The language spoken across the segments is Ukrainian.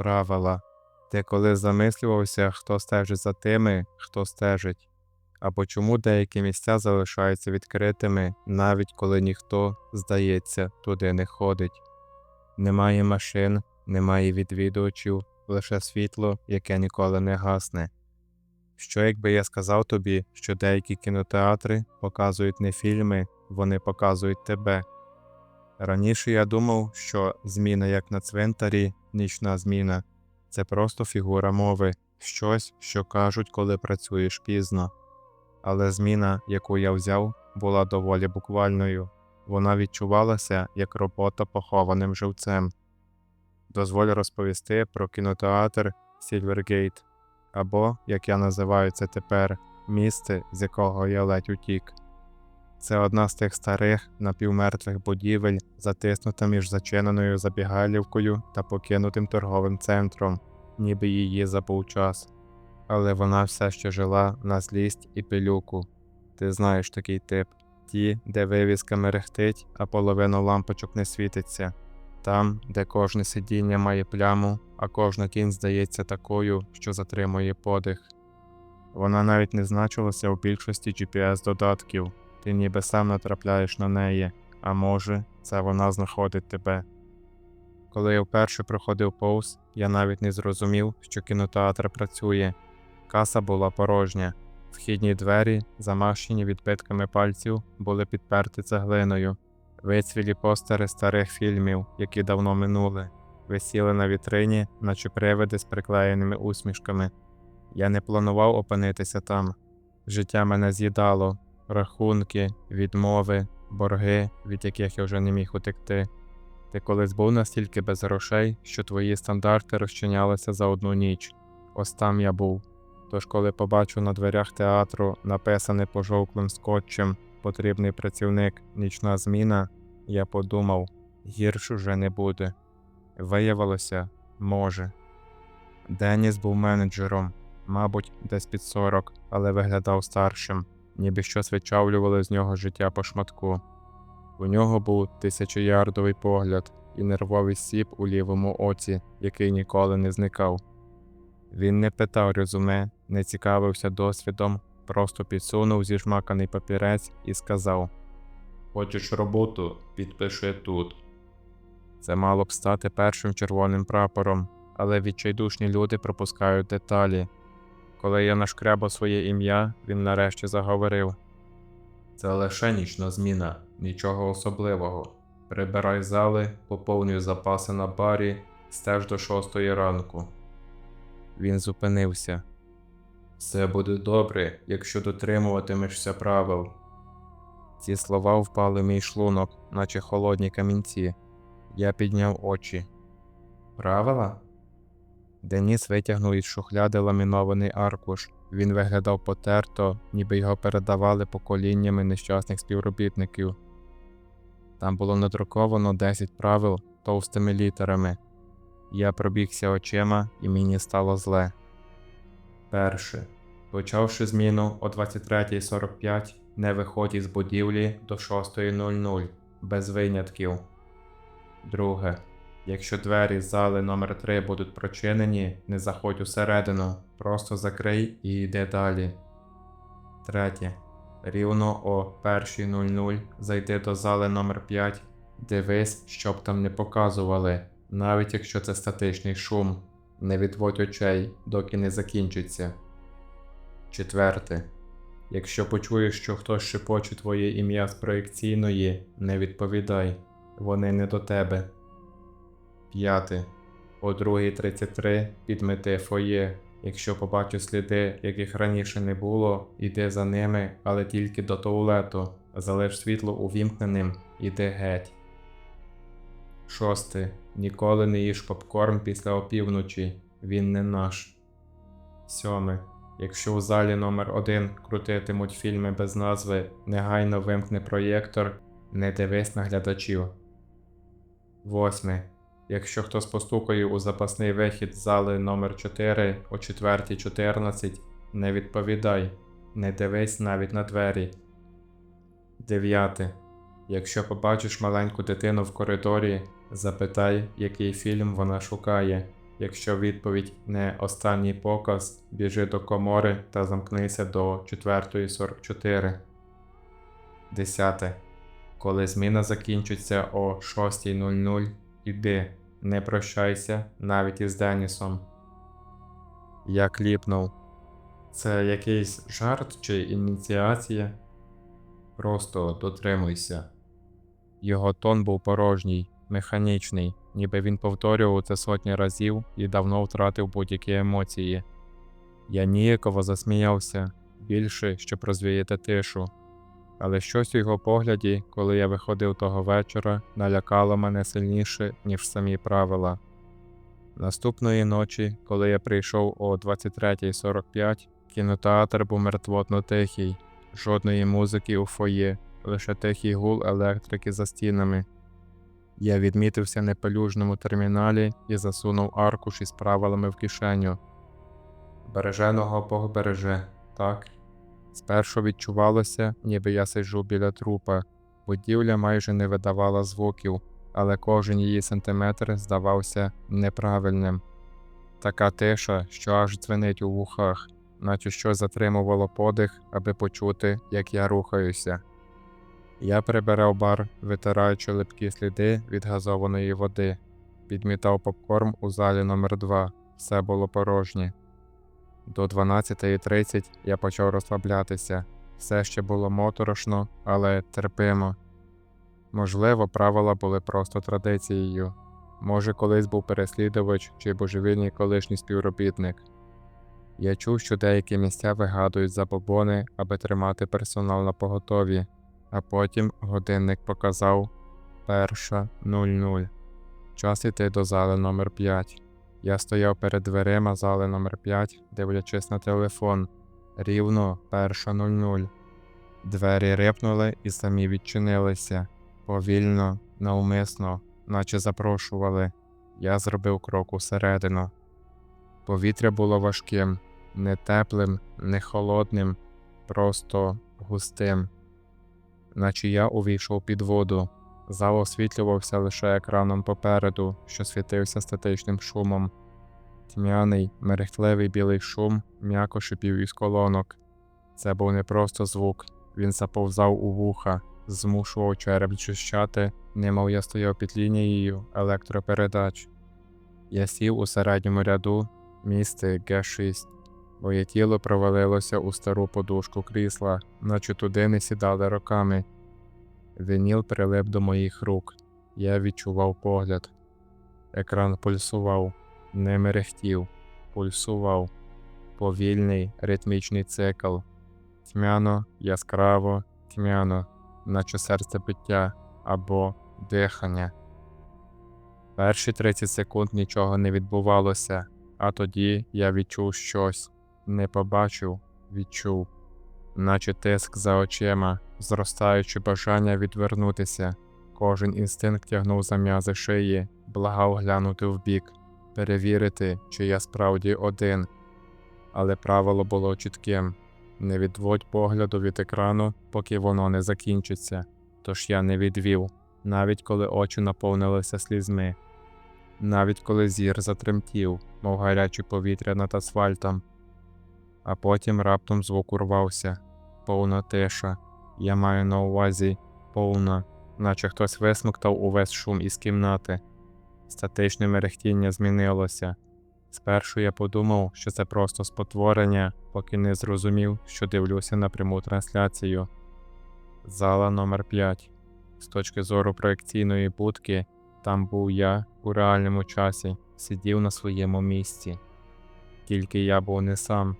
правила. Ти коли замислювався, хто стежить за тими, хто стежить, або чому деякі місця залишаються відкритими, навіть коли ніхто, здається, туди не ходить. Немає машин, немає відвідувачів, лише світло, яке ніколи не гасне. Що якби я сказав тобі, що деякі кінотеатри показують не фільми, вони показують тебе. Раніше я думав, що зміна як на цвинтарі, нічна зміна це просто фігура мови, щось, що кажуть, коли працюєш пізно. Але зміна, яку я взяв, була доволі буквальною. Вона відчувалася як робота похованим живцем. Дозволь розповісти про кінотеатр Сільвергейт, або, як я називаю це тепер, місце, з якого я ледь утік. Це одна з тих старих напівмертвих будівель, затиснута між зачиненою забігалівкою та покинутим торговим центром, ніби її забув час. Але вона все ще жила на злість і пилюку. Ти знаєш такий тип ті, де вивіска мерехтить, а половина лампочок не світиться, там, де кожне сидіння має пляму, а кожна тінь здається такою, що затримує подих. Вона навіть не значилася у більшості GPS-додатків, ти ніби сам натрапляєш на неї, а може, це вона знаходить тебе. Коли я вперше проходив повз, я навіть не зрозумів, що кінотеатр працює. Каса була порожня. Вхідні двері, замащені відбитками пальців, були підперті цеглиною. Вицвілі постери старих фільмів, які давно минули, висіли на вітрині, наче привиди з приклеєними усмішками. Я не планував опинитися там. Життя мене з'їдало, рахунки, відмови, борги, від яких я вже не міг утекти. Ти колись був настільки без грошей, що твої стандарти розчинялися за одну ніч. Ось там я був. Тож, коли побачу на дверях театру, написане пожовклим скотчем потрібний працівник, нічна зміна, я подумав, гірш уже не буде. Виявилося, може. Деніс був менеджером, мабуть, десь під 40, але виглядав старшим, ніби щось вичавлювали з нього життя по шматку. У нього був тисячоярдовий погляд і нервовий сіп у лівому оці, який ніколи не зникав. Він не питав резюме, не цікавився досвідом, просто підсунув зіжмаканий папірець і сказав: Хочеш роботу, підпиши тут. Це мало б стати першим червоним прапором, але відчайдушні люди пропускають деталі. Коли я нашкрябав своє ім'я, він нарешті заговорив: Це лише нічна зміна, нічого особливого. Прибирай зали, поповнюй запаси на барі, стеж до шостої ранку. Він зупинився. Все буде добре, якщо дотримуватимешся правил. Ці слова впали в мій шлунок, наче холодні камінці. Я підняв очі. Правила? Деніс витягнув із шухляди ламінований аркуш. Він виглядав потерто, ніби його передавали поколіннями нещасних співробітників. Там було надруковано 10 правил товстими літерами. Я пробігся очима, і мені стало зле. Перше. Почавши зміну о 23.45, не виходь із будівлі до 6.00 без винятків. Друге. Якщо двері зали номер 3 будуть прочинені, не заходь усередину, просто закрий і йди далі. Третє. Рівно о 1.00 зайди до зали номер 5 Дивись, щоб там не показували, навіть якщо це статичний шум. Не відводь очей, доки не закінчиться. Четверте. Якщо почуєш, що хтось шепоче твоє ім'я з проекційної, не відповідай. Вони не до тебе. П'яте. О 2.33 підмети фоє. Якщо побачиш сліди, яких раніше не було, іди за ними, але тільки до туалету. Залиш світло увімкненим, іди геть. Шосте. Ніколи не їж попкорн після опівночі. Він не наш. Сьоме. Якщо у залі номер 1 крутитимуть фільми без назви, негайно вимкни проєктор, не дивись на глядачів. Восьме. Якщо хтось постукає у запасний вихід зали номер 4 о 4.14, не відповідай, не дивись навіть на двері. Дев'яте. Якщо побачиш маленьку дитину в коридорі, запитай, який фільм вона шукає. Якщо відповідь не останній показ, біжи до комори та замкнися до 4.44. 10. Коли зміна закінчиться о 6.00, іди, не прощайся навіть із Денісом. Я кліпнув. Це якийсь жарт чи ініціація? Просто дотримуйся. Його тон був порожній, механічний, ніби він повторював це сотні разів і давно втратив будь-які емоції. Я ніяково засміявся більше, щоб розвіяти тишу. Але щось у його погляді, коли я виходив того вечора, налякало мене сильніше, ніж самі правила. Наступної ночі, коли я прийшов о 23.45, кінотеатр був мертвотно тихий, жодної музики у фоє, лише тихий гул електрики за стінами. Я відмітився на пелюжному терміналі і засунув аркуш із правилами в кишеню. Береженого Бог береже, так. Спершу відчувалося, ніби я сиджу біля трупа. Будівля майже не видавала звуків, але кожен її сантиметр здавався неправильним. Така тиша, що аж дзвенить у вухах, наче щось затримувало подих, аби почути, як я рухаюся. Я прибирав бар, витираючи липкі сліди від газованої води, підмітав попкорн у залі номер 2 все було порожнє. До 12.30 я почав розслаблятися. Все ще було моторошно, але терпимо. Можливо, правила були просто традицією. Може, колись був переслідувач чи божевільний колишній співробітник. Я чув, що деякі місця вигадують забобони, аби тримати персонал на поготові, а потім годинник показав перша 00. Час іти до зали номер 5 я стояв перед дверима зали номер 5 дивлячись на телефон. Рівно перша 00. Двері рипнули і самі відчинилися. Повільно, навмисно, наче запрошували. Я зробив крок усередину. Повітря було важким, не теплим, не холодним, просто густим. Наче я увійшов під воду. Зал освітлювався лише екраном попереду, що світився статичним шумом. Тьмяний, мерехтливий білий шум м'яко шипів із колонок. Це був не просто звук, він заповзав у вуха, змушував череп чищати, немов я стояв під лінією електропередач. Я сів у середньому ряду місце Г6. Моє тіло провалилося у стару подушку крісла, наче туди не сідали роками. Вініл прилип до моїх рук. Я відчував погляд. Екран пульсував, не мерехтів, пульсував. Повільний ритмічний цикл. Тьмяно, яскраво, тьмяно, наче серцебиття або дихання. Перші 30 секунд нічого не відбувалося, а тоді я відчув щось, не побачив, відчув, наче тиск за очима, зростаючи бажання відвернутися. Кожен інстинкт тягнув за м'язи шиї, благав глянути вбік, перевірити, чи я справді один. Але правило було чітким не відводь погляду від екрану, поки воно не закінчиться. Тож я не відвів, навіть коли очі наповнилися слізьми, навіть коли зір затремтів, мов гаряче повітря над асфальтом. А потім раптом звук урвався, повна тиша. Я маю на увазі повна, наче хтось висмоктав увесь шум із кімнати. Статичне мерехтіння змінилося. Спершу я подумав, що це просто спотворення, поки не зрозумів, що дивлюся на пряму трансляцію. Зала номер 5 З точки зору проекційної будки, там був я у реальному часі, сидів на своєму місці. Тільки я був не сам.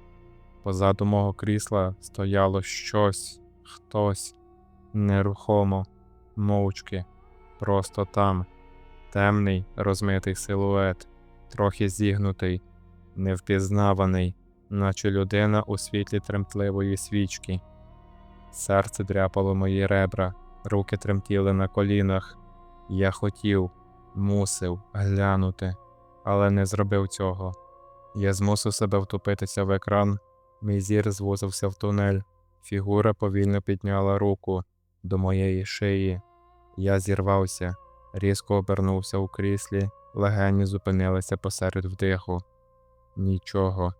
Позаду мого крісла стояло щось, хтось нерухомо, мовчки, просто там, темний розмитий силует, трохи зігнутий, невпізнаваний, наче людина у світлі тремтливої свічки. Серце дряпало мої ребра, руки тремтіли на колінах. Я хотів, мусив глянути, але не зробив цього. Я змусив себе втупитися в екран, мій зір звузився в тунель. Фігура повільно підняла руку до моєї шиї. Я зірвався, Різко обернувся у кріслі, легені зупинилися посеред вдиху. Нічого,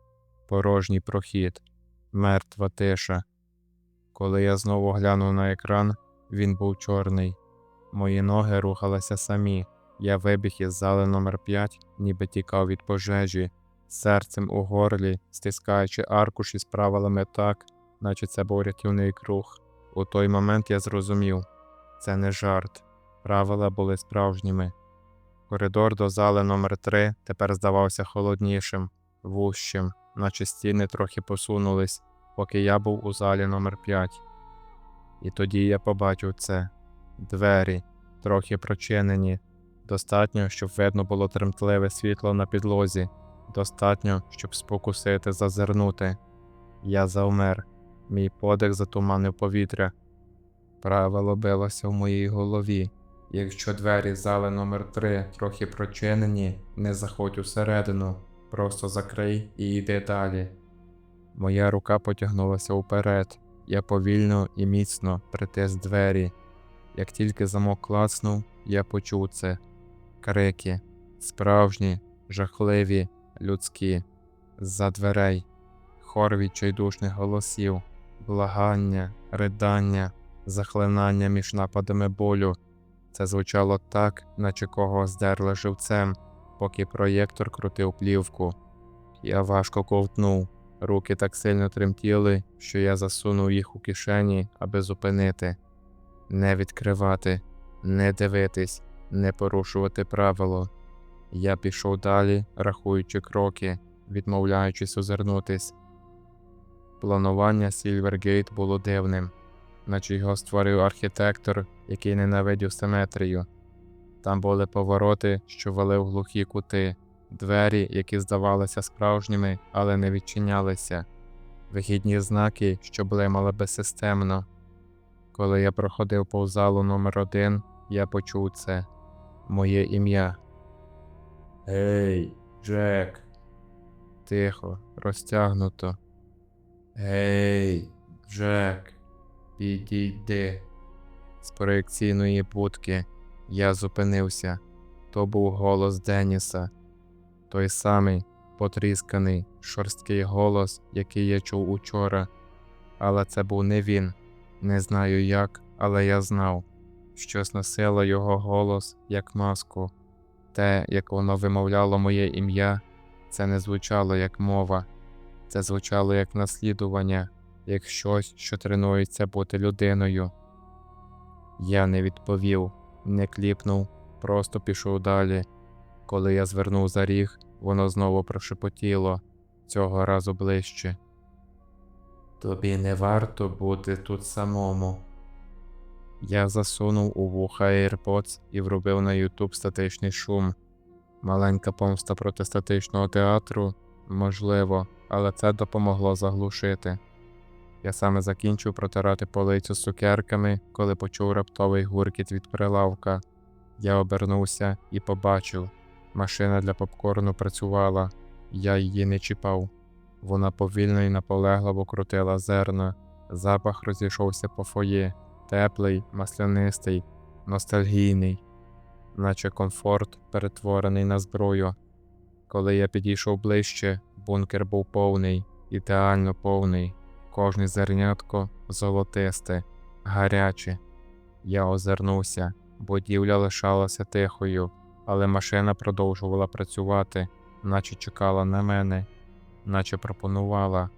порожній прохід, мертва тиша. Коли я знову глянув на екран, він був чорний. Мої ноги рухалися самі. Я вибіг із зали номер 5 ніби тікав від пожежі, серцем у горлі, стискаючи аркуш із правилами так, наче це був рятівний круг. У той момент я зрозумів це не жарт. Правила були справжніми. Коридор до зали номер 3 тепер здавався холоднішим, вужчим, наче стіни трохи посунулись, поки я був у залі номер 5 І тоді я побачив це двері, трохи прочинені. Достатньо, щоб видно було тремтливе світло на підлозі, достатньо, щоб спокусити зазирнути. Я завмер, мій подих затуманив повітря. Правило билося в моїй голові. Якщо двері зали номер 3 трохи прочинені, не заходь усередину, просто закрий і йди далі. Моя рука потягнулася вперед. Я повільно і міцно притис двері. Як тільки замок клацнув, я почув це крики, справжні, жахливі, людські, з-за дверей, хор відчайдушних голосів, благання, ридання, захлинання між нападами болю. Це звучало так, наче кого здерли живцем, поки проєктор крутив плівку. Я важко ковтнув, руки так сильно тремтіли, що я засунув їх у кишені, аби зупинити, не відкривати, не дивитись, не порушувати правило. Я пішов далі, рахуючи кроки, відмовляючись озирнутись. Планування Сільвергейт було дивним, наче його створив архітектор, який ненавидів симетрію. Там були повороти, що вели в глухі кути, двері, які здавалися справжніми, але не відчинялися, вихідні знаки, що блимали безсистемно. Коли я проходив повз залу номер один, я почув це моє ім'я. Гей, Джек. Тихо, розтягнуто. Гей, Джек, підійди. З проекційної будки я зупинився. То був голос Деніса, той самий потрісканий, шорсткий голос, який я чув учора. Але це був не він. Не знаю як, але я знав. Щось носило його голос як маску. Те, як воно вимовляло моє ім'я, це не звучало як мова, це звучало як наслідування, як щось, що тренується бути людиною. Я не відповів, не кліпнув, просто пішов далі. Коли я звернув за ріг, воно знову прошепотіло, цього разу ближче. Тобі не варто бути тут самому. Я засунув у вуха AirPods і врубив на YouTube статичний шум. Маленька помста проти статичного театру можливо, але це допомогло заглушити. Я саме закінчив протирати полицю з цукерками, коли почув раптовий гуркіт від прилавка. Я обернувся і побачив машина для попкорну працювала, я її не чіпав. Вона повільно і наполегливо крутила зерна, запах розійшовся по фоє, теплий, маслянистий, ностальгійний, наче комфорт, перетворений на зброю. Коли я підійшов ближче, бункер був повний, ідеально повний, кожне зернятко золотисте, гаряче. Я озирнувся, будівля лишалася тихою, але машина продовжувала працювати, наче чекала на мене, наче пропонувала.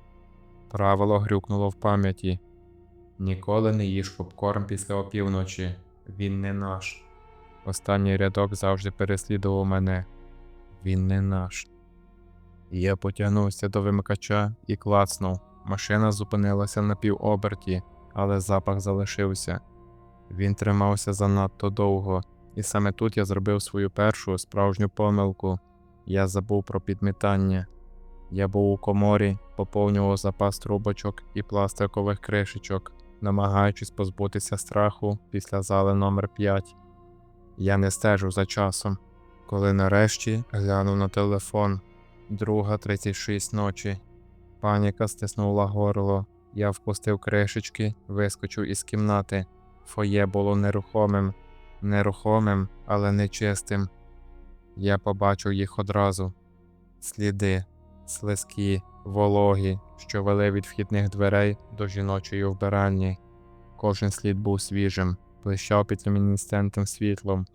Правило грюкнуло в пам'яті. Ніколи не їж попкорн після опівночі. Він не наш. Останній рядок завжди переслідував мене. Він не наш. Я потягнувся до вимикача і клацнув. Машина зупинилася на півоберті, але запах залишився. Він тримався занадто довго, і саме тут я зробив свою першу справжню помилку. Я забув про підмітання. Я був у коморі, поповнював запас трубочок і пластикових кришечок, намагаючись позбутися страху після зали номер 5 Я не стежу за часом. Коли нарешті глянув на телефон, друга 36 ночі. Паніка стиснула горло. Я впустив кришечки, вискочив із кімнати. Фоє було нерухомим. нерухомим, але нечистим. Я побачив їх одразу сліди, слизькі, вологі, що вели від вхідних дверей до жіночої вбиральні. Кожен слід був свіжим, блищав під люмінесцентним світлом.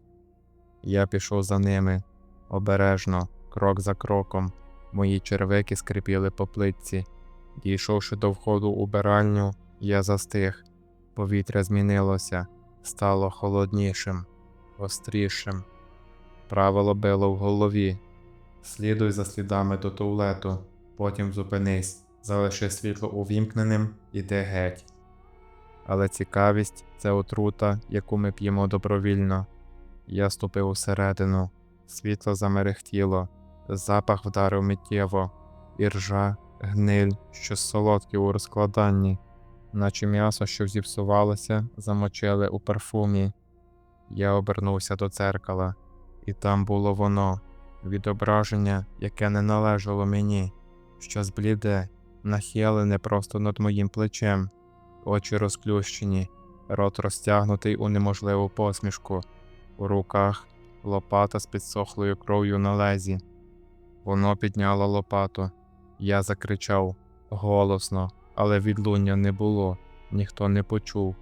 Я пішов за ними обережно, крок за кроком. Мої червики скрипіли по плитці. Дійшовши до входу у биральню, я застиг. Повітря змінилося, стало холоднішим, гострішим. Правило било в голові. Слідуй за слідами до туалету, потім зупинись, залиши світло увімкненим, іди геть. Але цікавість це отрута, яку ми п'ємо добровільно. Я ступив усередину, світло замерехтіло, запах вдарив миттєво, іржа, гниль, щось солодке у розкладанні, наче м'ясо, що зіпсувалося, замочили у парфумі. Я обернувся до дзеркала, і там було воно, відображення, яке не належало мені, щось бліде, нахилене просто над моїм плечем, очі розплющені, рот розтягнутий у неможливу посмішку, у руках лопата з підсохлою кров'ю на лезі. Воно підняло лопату. Я закричав голосно, але відлуння не було, ніхто не почув.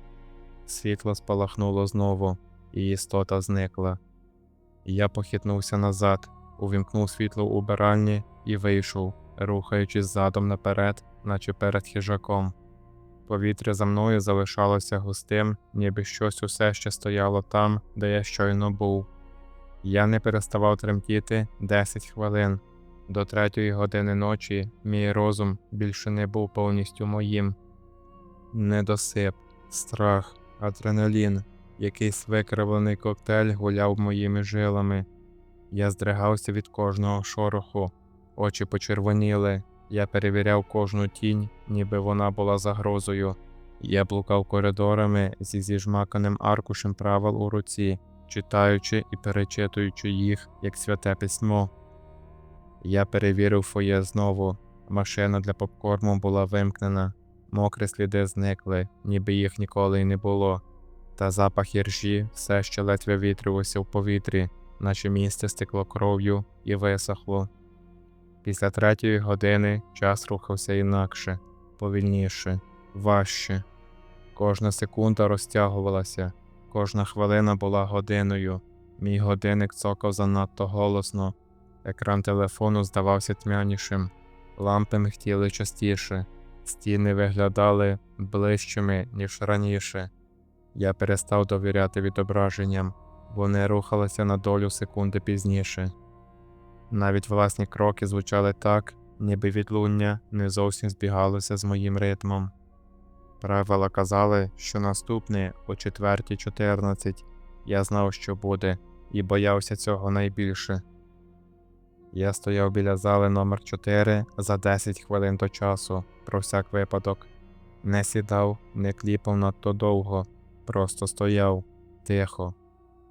Світло спалахнуло знову, і істота зникла. Я похитнувся назад, увімкнув світло у убиральні і вийшов, рухаючись задом наперед, наче перед хижаком. Повітря за мною залишалося густим, ніби щось усе ще стояло там, де я щойно був. Я не переставав тремтіти 10 хвилин. До третьої години ночі мій розум більше не був повністю моїм. Недосип, страх, адреналін, якийсь викривлений коктейль гуляв моїми жилами. Я здригався від кожного шороху, очі почервоніли. Я перевіряв кожну тінь, ніби вона була загрозою. Я блукав коридорами зі зіжмаканим аркушем правил у руці, читаючи і перечитуючи їх як святе письмо. Я перевірив фоє знову. Машина для попкорму була вимкнена, мокрі сліди зникли, ніби їх ніколи й не було, та запах іржі все ще ледь вивітрювався в повітрі, наче місце стекло кров'ю і висохло. Після третьої години час рухався інакше, повільніше, важче. Кожна секунда розтягувалася, кожна хвилина була годиною. Мій годинник цокав занадто голосно. Екран телефону здавався тьмянішим, лампи михтіли частіше, стіни виглядали ближчими, ніж раніше. Я перестав довіряти відображенням, вони рухалися на долю секунди пізніше. Навіть власні кроки звучали так, ніби відлуння не зовсім збігалося з моїм ритмом. Правила казали, що наступне о 4.14 я знав, що буде, і боявся цього найбільше. Я стояв біля зали номер 4 за 10 хвилин до часу, про всяк випадок. Не сідав, не кліпав надто довго, просто стояв тихо.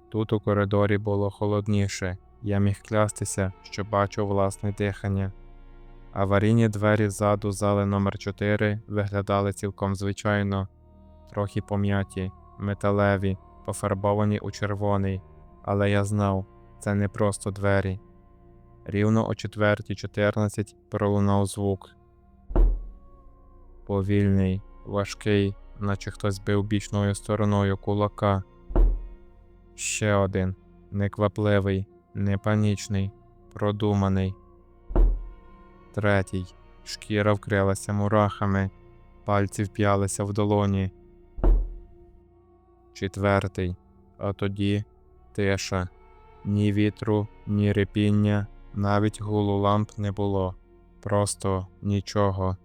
Тут у коридорі було холодніше, я міг клястися, що бачу власне дихання. Аварійні двері ззаду зали номер 4 виглядали цілком звичайно, трохи пом'яті, металеві, пофарбовані у червоний, але я знав, це не просто двері. Рівно о 4.14 пролунав звук. Повільний, важкий, наче хтось бив бічною стороною кулака. Ще один неквапливий, не панічний, продуманий. Третій. Шкіра вкрилася мурахами, пальці вп'ялися в долоні. Четвертий. А тоді тиша. Ні вітру, ні репіння, навіть гулу ламп не було. Просто нічого.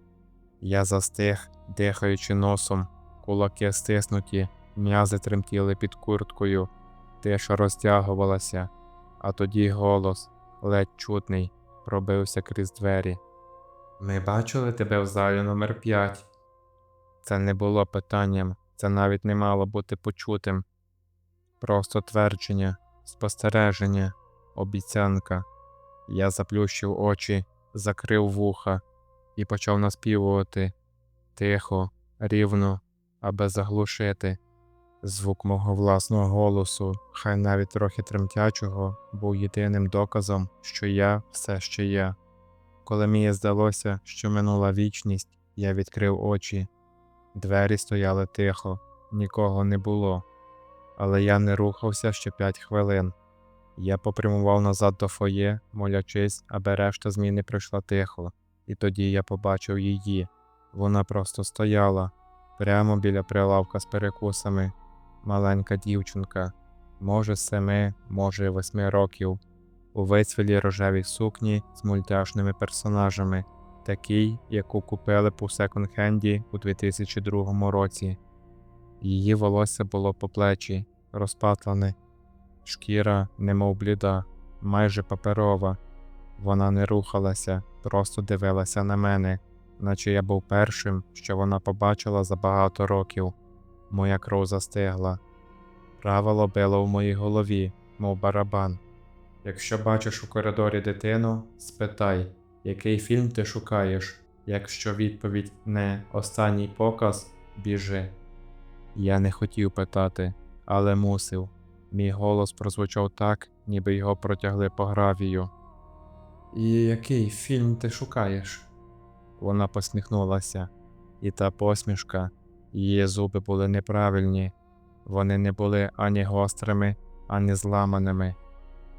Я застиг, дихаючи носом, кулаки стиснуті, м'язи тремтіли під курткою, тиша розтягувалася, а тоді голос, ледь чутний, пробився крізь двері. Ми бачили тебе в залі номер 5 Це не було питанням, це навіть не мало бути почутим. Просто твердження, спостереження, обіцянка. Я заплющив очі, закрив вуха і почав наспівувати тихо, рівно, аби заглушити. Звук мого власного голосу, хай навіть трохи тремтячого, був єдиним доказом, що я все ще я. Коли мені здалося, що минула вічність, я відкрив очі. Двері стояли тихо, нікого не було. Але я не рухався ще п'ять хвилин. Я попрямував назад до фоє, молячись, аби решта зміни прийшла тихо, і тоді я побачив її. Вона просто стояла прямо біля прилавка з перекусами. Маленька дівчинка, може семи, може восьми років, у вицвілій рожевій сукні з мультяшними персонажами, такій, яку купили по секонд-хенді у 2002 році. Її волосся було по плечі, розпатлене, шкіра, немов бліда, майже паперова. Вона не рухалася, просто дивилася на мене, наче я був першим, що вона побачила за багато років. Моя кров застигла. Правило било в моїй голові, мов барабан. Якщо бачиш у коридорі дитину, спитай, який фільм ти шукаєш. Якщо відповідь не останній показ, біжи. Я не хотів питати, але мусив. Мій голос прозвучав так, ніби його протягли по гравію. І який фільм ти шукаєш? Вона посміхнулася, і та посмішка, її зуби були неправильні, вони не були ані гострими, ані зламаними.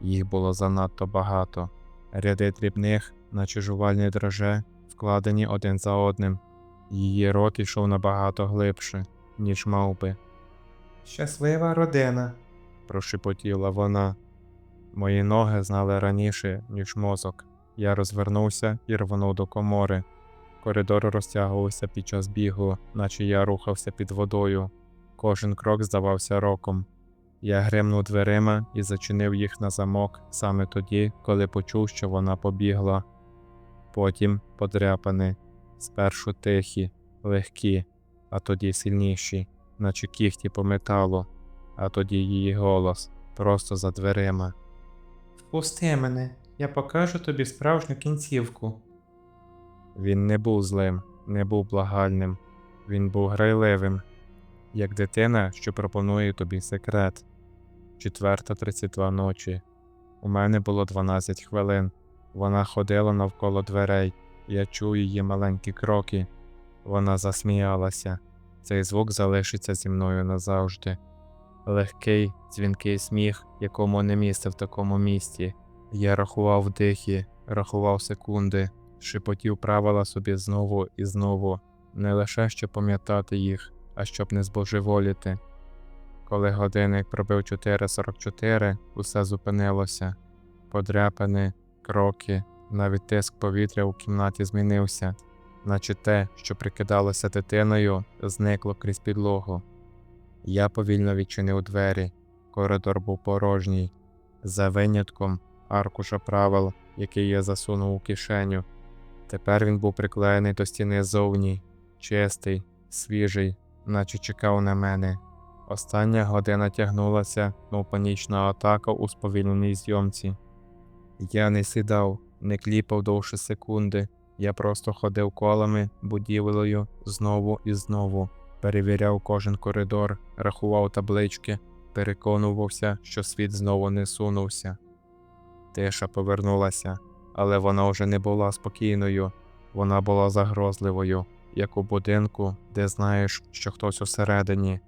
Їх було занадто багато. Ряди дрібних, наче жувальні дроже, вкладені один за одним. Її рот ішов набагато глибше, ніж мав би. Щаслива родина, прошепотіла вона. Мої ноги знали раніше, ніж мозок. Я розвернувся і рвонув до комори. Коридор розтягувався під час бігу, наче я рухався під водою. Кожен крок здавався роком. Я гримнув дверима і зачинив їх на замок саме тоді, коли почув, що вона побігла. Потім подряпани, спершу тихі, легкі, а тоді сильніші, наче кіхті по металу, а тоді її голос просто за дверима. Впусти мене, я покажу тобі справжню кінцівку. Він не був злим, не був благальним, він був грайливим, як дитина, що пропонує тобі секрет. Четверта 32 ночі. У мене було 12 хвилин. Вона ходила навколо дверей. Я чув її маленькі кроки. Вона засміялася. Цей звук залишиться зі мною назавжди. Легкий, дзвінкий сміх, якому не місце в такому місті. Я рахував вдихи, рахував секунди, шепотів правила собі знову і знову, не лише щоб пам'ятати їх, а щоб не збожеволіти. Коли годинник пробив 4.44, усе зупинилося. Подряпини, кроки, навіть тиск повітря у кімнаті змінився, наче те, що прикидалося дитиною, зникло крізь підлогу. Я повільно відчинив двері. Коридор був порожній, за винятком аркуша правил, який я засунув у кишеню. Тепер він був приклеєний до стіни зовні, чистий, свіжий, наче чекав на мене. Остання година тягнулася, мов панічна атака у сповільненій зйомці. Я не сідав, не кліпав довше секунди. Я просто ходив колами, будівлею знову і знову, перевіряв кожен коридор, рахував таблички, переконувався, що світ знову не сунувся. Тиша повернулася, але вона вже не була спокійною, вона була загрозливою, як у будинку, де знаєш, що хтось усередині.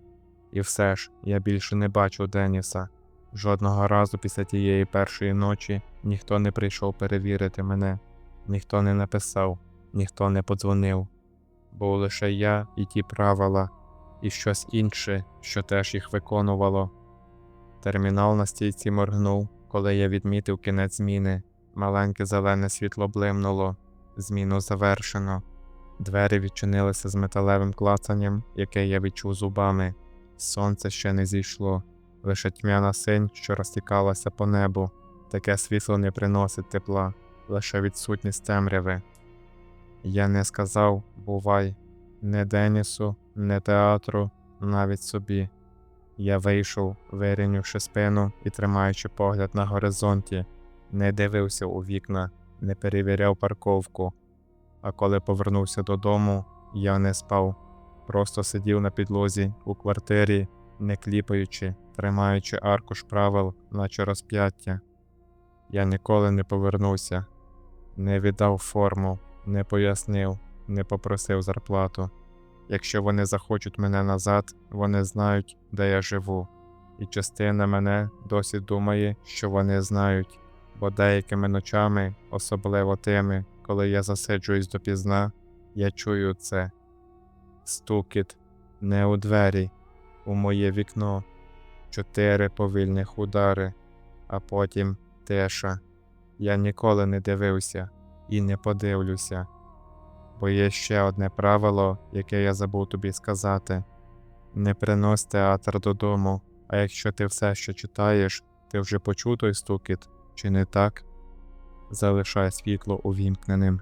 І все ж я більше не бачу Деніса. Жодного разу після тієї першої ночі ніхто не прийшов перевірити мене, ніхто не написав, ніхто не подзвонив. Був лише я і ті правила, і щось інше, що теж їх виконувало. Термінал на стійці моргнув, коли я відмітив кінець зміни. Маленьке зелене світло блимнуло, зміну завершено. Двері відчинилися з металевим клацанням, яке я відчув зубами. Сонце ще не зійшло, лише тьмяна синь, що розтікалася по небу. Таке світло не приносить тепла, лише відсутність темряви. Я не сказав бувай, не Денісу, не театру, навіть собі. Я вийшов, вирівнявши спину і тримаючи погляд на горизонті, не дивився у вікна, не перевіряв парковку. А коли повернувся додому, я не спав, просто сидів на підлозі у квартирі не кліпаючи, тримаючи аркуш правил, наче розп'яття. Я ніколи не повернуся, не віддав форму, не пояснив, не попросив зарплату. Якщо вони захочуть мене назад, вони знають, де я живу. І частина мене досі думає, що вони знають, бо деякими ночами, особливо тими, коли я засиджуюсь допізна, я чую це. Стукіт не у двері, у моє вікно, чотири повільних удари, а потім тиша. Я ніколи не дивився і не подивлюся. Бо є ще одне правило, яке я забув тобі сказати: не принось театр додому, а якщо ти все, що читаєш, ти вже почув той стукіт, чи не так? Залишай світло увімкненим.